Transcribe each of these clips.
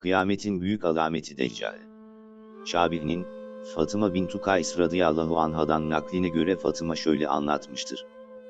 Kıyametin büyük alameti Deccal. Şabi'nin, Fatıma bintu Kays radıyallahu anhadan nakline göre Fatıma şöyle anlatmıştır.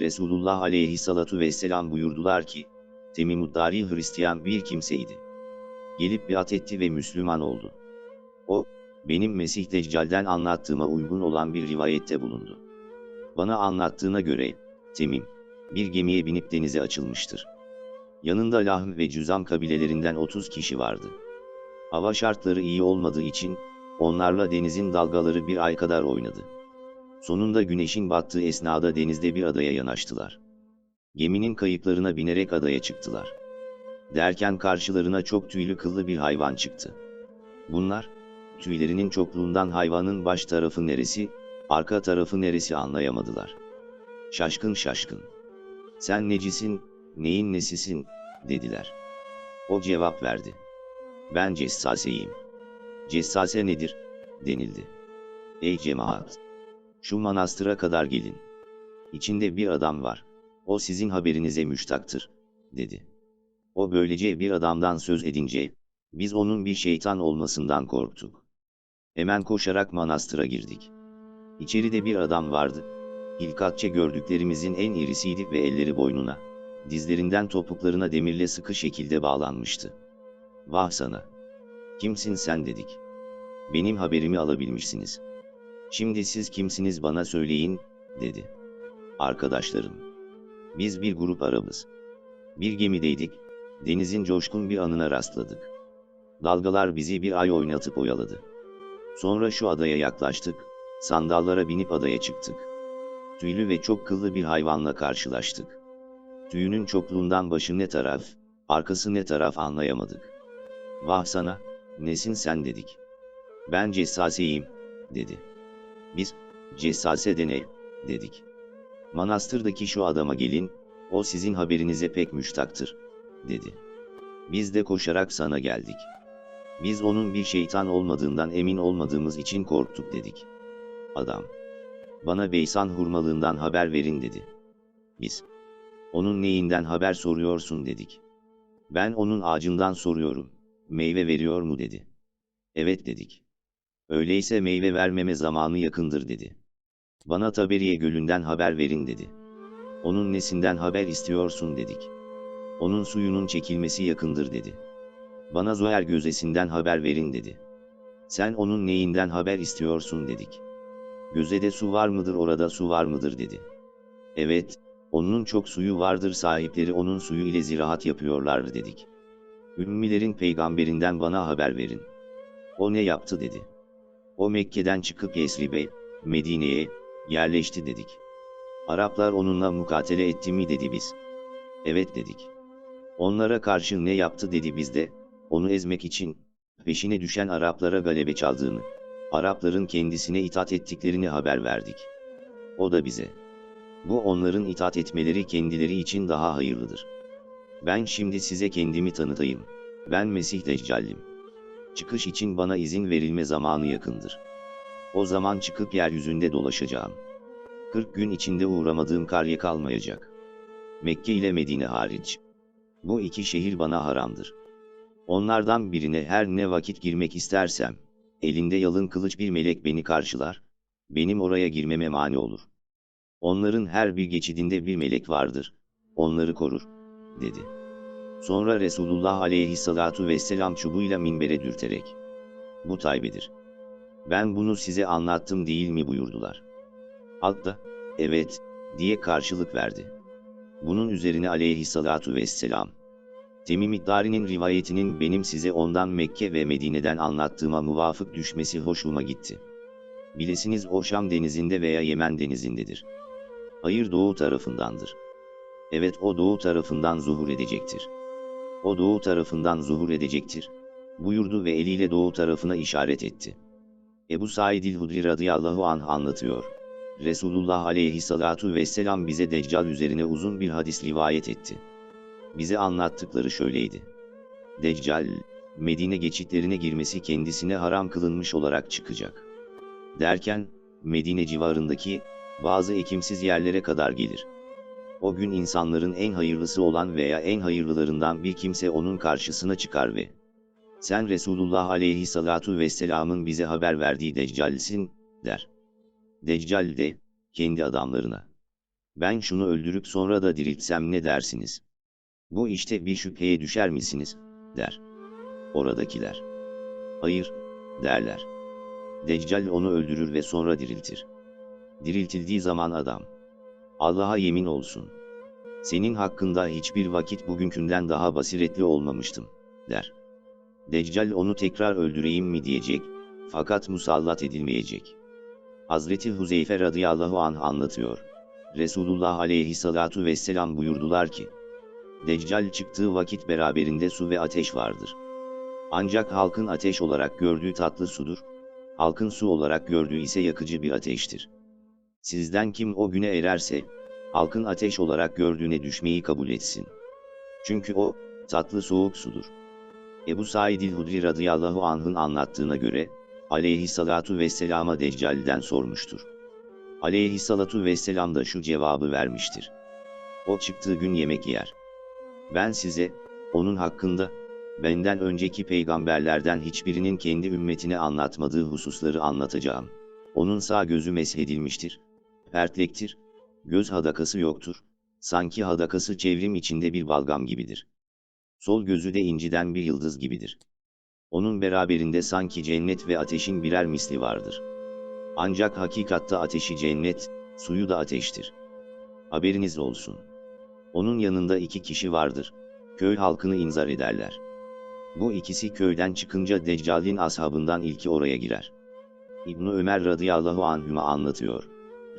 Resulullah aleyhissalatu vesselam buyurdular ki, Temimuddari Hristiyan bir kimseydi. Gelip biat etti ve Müslüman oldu. O, benim Mesih Deccal'den anlattığıma uygun olan bir rivayette bulundu. Bana anlattığına göre, Temim, bir gemiye binip denize açılmıştır. Yanında Lahm ve Cüzam kabilelerinden 30 kişi vardı. Hava şartları iyi olmadığı için, onlarla denizin dalgaları bir ay kadar oynadı. Sonunda güneşin battığı esnada denizde bir adaya yanaştılar. Geminin kayıklarına binerek adaya çıktılar. Derken karşılarına çok tüylü kıllı bir hayvan çıktı. Bunlar, tüylerinin çokluğundan hayvanın baş tarafı neresi, arka tarafı neresi anlayamadılar. Şaşkın şaşkın. Sen necisin, neyin nesisin, dediler. O cevap verdi. Ben cessaseyim. Cessase nedir, denildi. Ey cemaat! Şu manastıra kadar gelin. İçinde bir adam var. O sizin haberinize müştaktır, dedi. O böylece bir adamdan söz edince, biz onun bir şeytan olmasından korktuk. Hemen koşarak manastıra girdik. İçeride bir adam vardı. İlkatçe gördüklerimizin en irisiydi ve elleri boynuna, dizlerinden topuklarına demirle sıkı şekilde bağlanmıştı. Vah sana! Kimsin sen dedik. Benim haberimi alabilmişsiniz. Şimdi siz kimsiniz bana söyleyin, dedi. Arkadaşlarım. Biz bir grup Arabız. Bir gemideydik, denizin coşkun bir anına rastladık. Dalgalar bizi bir ay oynatıp oyaladı. Sonra şu adaya yaklaştık, sandallara binip adaya çıktık. Tüylü ve çok kıllı bir hayvanla karşılaştık. Tüyünün çokluğundan başı ne taraf, arkası ne taraf anlayamadık. Vah sana, nesin sen dedik. Ben cessaseyim, dedi. Biz, cessase de ne, dedik. Manastırdaki şu adama gelin, o sizin haberinize pek müştaktır, dedi. Biz de koşarak sana geldik. Biz onun bir şeytan olmadığından emin olmadığımız için korktuk dedik. Adam. Bana Beysan hurmalığından haber verin dedi. Biz. Onun neyinden haber soruyorsun dedik. Ben onun ağacından soruyorum. Meyve veriyor mu dedi. Evet dedik. Öyleyse meyve vermeme zamanı yakındır dedi. Bana Taberiye gölünden haber verin dedi. Onun nesinden haber istiyorsun dedik. Onun suyunun çekilmesi yakındır dedi. Bana Zoher gözesinden haber verin dedi. Sen onun neyinden haber istiyorsun dedik. Gözede su var mıdır orada su var mıdır dedi. Evet, onun çok suyu vardır sahipleri onun suyu ile ziraat yapıyorlar dedik. Ümmilerin peygamberinden bana haber verin. O ne yaptı dedi. O Mekke'den çıkıp Yesrib'e, Medine'ye, yerleşti dedik. Araplar onunla mukatele etti mi dedi biz. Evet dedik. Onlara karşı ne yaptı dedi biz de, onu ezmek için, peşine düşen Araplara galebe çaldığını, Arapların kendisine itaat ettiklerini haber verdik. O da bize. Bu onların itaat etmeleri kendileri için daha hayırlıdır. Ben şimdi size kendimi tanıtayım. Ben Mesih Deccal'im. Çıkış için bana izin verilme zamanı yakındır. O zaman çıkıp yeryüzünde dolaşacağım. 40 gün içinde uğramadığım karye kalmayacak. Mekke ile Medine hariç. Bu iki şehir bana haramdır. Onlardan birine her ne vakit girmek istersem, elinde yalın kılıç bir melek beni karşılar, benim oraya girmeme mani olur. Onların her bir geçidinde bir melek vardır, onları korur, dedi. Sonra Resulullah aleyhissalatu vesselam çubuğuyla minbere dürterek, bu taybedir. Ben bunu size anlattım değil mi buyurdular. Halk da, evet, diye karşılık verdi. Bunun üzerine aleyhissalatu vesselam, Temim İddari'nin rivayetinin benim size ondan Mekke ve Medine'den anlattığıma muvafık düşmesi hoşuma gitti. Bilesiniz o Şam denizinde veya Yemen denizindedir. Hayır doğu tarafındandır. Evet o doğu tarafından zuhur edecektir. O doğu tarafından zuhur edecektir. Buyurdu ve eliyle doğu tarafına işaret etti. Ebu Said el-Hudri radıyallahu anh anlatıyor. Resulullah aleyhissalatu vesselam bize Deccal üzerine uzun bir hadis rivayet etti. Bize anlattıkları şöyleydi. Deccal, Medine geçitlerine girmesi kendisine haram kılınmış olarak çıkacak. Derken, Medine civarındaki, bazı ekimsiz yerlere kadar gelir. O gün insanların en hayırlısı olan veya en hayırlılarından bir kimse onun karşısına çıkar ve sen Resulullah aleyhissalatu vesselamın bize haber verdiği Deccal'sin, der. Deccal de, kendi adamlarına. Ben şunu öldürüp sonra da diriltsem ne dersiniz? Bu işte bir şüpheye düşer misiniz? der. Oradakiler. Hayır, derler. Deccal onu öldürür ve sonra diriltir. Diriltildiği zaman adam. Allah'a yemin olsun. Senin hakkında hiçbir vakit bugünkünden daha basiretli olmamıştım, der. Deccal onu tekrar öldüreyim mi diyecek, fakat musallat edilmeyecek. Hazreti Huzeyfe radıyallahu anh anlatıyor. Resulullah aleyhissalatu vesselam buyurdular ki, Deccal çıktığı vakit beraberinde su ve ateş vardır. Ancak halkın ateş olarak gördüğü tatlı sudur, halkın su olarak gördüğü ise yakıcı bir ateştir. Sizden kim o güne ererse, halkın ateş olarak gördüğüne düşmeyi kabul etsin. Çünkü o, tatlı soğuk sudur. Ebu Said el-Hudri radıyallahu anh'ın anlattığına göre, aleyhissalatu vesselama Deccal'den sormuştur. Aleyhissalatu vesselam da şu cevabı vermiştir. O çıktığı gün yemek yer. Ben size, onun hakkında, benden önceki peygamberlerden hiçbirinin kendi ümmetine anlatmadığı hususları anlatacağım. Onun sağ gözü meshedilmiştir, pertlektir, göz hadakası yoktur, sanki hadakası çevrim içinde bir balgam gibidir. Sol gözü de inciden bir yıldız gibidir. Onun beraberinde sanki cennet ve ateşin birer misli vardır. Ancak hakikatta ateşi cennet, suyu da ateştir. Haberiniz olsun. Onun yanında iki kişi vardır, köy halkını inzar ederler. Bu ikisi köyden çıkınca Deccal'in ashabından ilki oraya girer. İbn Ömer radıyallahu anhüma anlatıyor.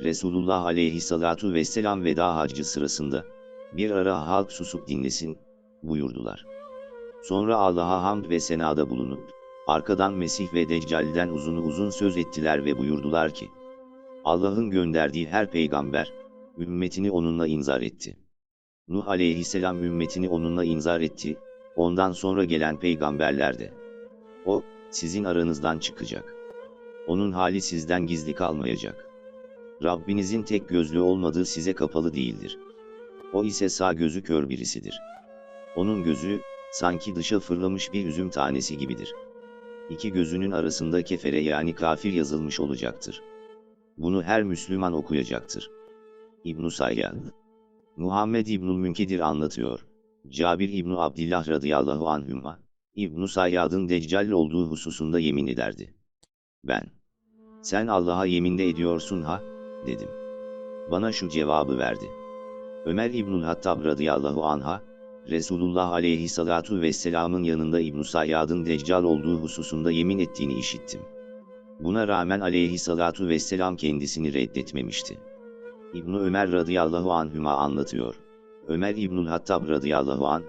Resulullah aleyhissalatu vesselam veda haccı sırasında, bir ara halk susup dinlesin, buyurdular. Sonra Allah'a hamd ve senada bulunup, arkadan Mesih ve Deccal'den uzun uzun söz ettiler ve buyurdular ki, Allah'ın gönderdiği her peygamber, ümmetini onunla inzar etti. Nuh aleyhisselam ümmetini onunla inzar etti, ondan sonra gelen peygamberler de. O, sizin aranızdan çıkacak. Onun hali sizden gizli kalmayacak. Rabbinizin tek gözlü olmadığı size kapalı değildir. O ise sağ gözü kör birisidir. Onun gözü, sanki dışa fırlamış bir üzüm tanesi gibidir. İki gözünün arasında kefere yani kafir yazılmış olacaktır. Bunu her Müslüman okuyacaktır. İbn-i Sayyad Muhammed İbnül Münkedir anlatıyor. Cabir İbn Abdillah radıyallahu anhüma, İbn Sayyad'ın deccal olduğu hususunda yemin ederdi. Ben, sen Allah'a yeminde ediyorsun ha, dedim. Bana şu cevabı verdi. Ömer İbnül Hattab radıyallahu anha, Resulullah aleyhissalatu vesselamın yanında İbn Sayyad'ın deccal olduğu hususunda yemin ettiğini işittim. Buna rağmen aleyhissalatu vesselam kendisini reddetmemişti. İbn Ömer radıyallahu anhüma anlatıyor. Ömer İbnül Hattab radıyallahu an,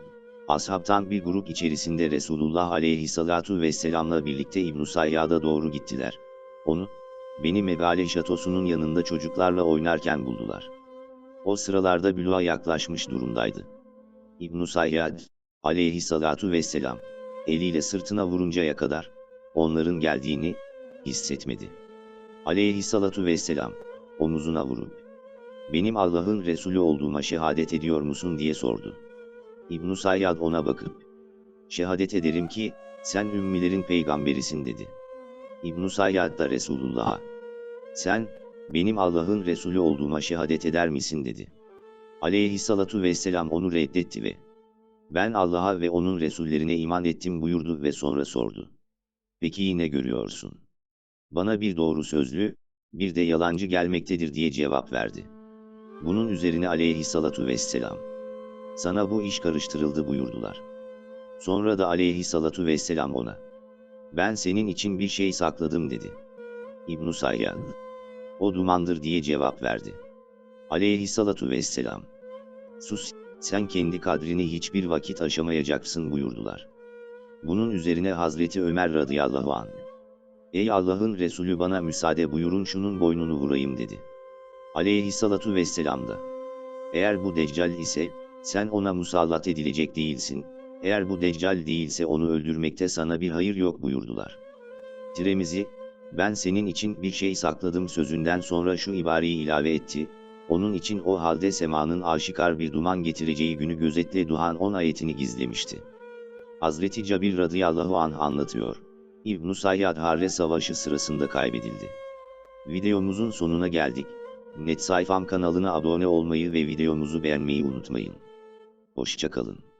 ashabtan bir grup içerisinde Resulullah aleyhissalatu vesselamla birlikte İbn Sayyad'a doğru gittiler. Onu, beni Megale şatosunun yanında çocuklarla oynarken buldular. O sıralarda büluğa yaklaşmış durumdaydı. İbn Sayyad, aleyhissalatu vesselam, eliyle sırtına vuruncaya kadar, onların geldiğini, hissetmedi. Aleyhissalatu vesselam, omuzuna vurup, benim Allah'ın Resulü olduğuma şehadet ediyor musun diye sordu. İbn Sayyad ona bakıp, şehadet ederim ki, sen ümmilerin peygamberisin dedi. İbn Sayyad da Resulullah'a, sen, benim Allah'ın Resulü olduğuma şehadet eder misin dedi. Aleyhissalatu vesselam onu reddetti ve, ben Allah'a ve onun Resullerine iman ettim buyurdu ve sonra sordu. Peki yine görüyorsun. Bana bir doğru sözlü, bir de yalancı gelmektedir diye cevap verdi. Bunun üzerine aleyhissalatu vesselam. Sana bu iş karıştırıldı buyurdular. Sonra da aleyhissalatu vesselam ona. Ben senin için bir şey sakladım dedi. İbn Sayyad. O dumandır diye cevap verdi. Aleyhissalatu vesselam. Sus, sen kendi kadrini hiçbir vakit aşamayacaksın buyurdular. Bunun üzerine Hazreti Ömer radıyallahu anh. Ey Allah'ın Resulü bana müsaade buyurun şunun boynunu vurayım dedi. Aleyhissalatu vesselam da. Eğer bu deccal ise, sen ona musallat edilecek değilsin, eğer bu deccal değilse onu öldürmekte sana bir hayır yok buyurdular. Tiremizi, ben senin için bir şey sakladım sözünden sonra şu ibareyi ilave etti, onun için o halde semanın aşikar bir duman getireceği günü gözetle Duhan 10 ayetini gizlemişti. Hazreti Cabir radıyallahu anh anlatıyor. İbn-i Sayyad Harre Savaşı sırasında kaybedildi. Videomuzun sonuna geldik. Net sayfam kanalına abone olmayı ve videomuzu beğenmeyi unutmayın. Hoşçakalın.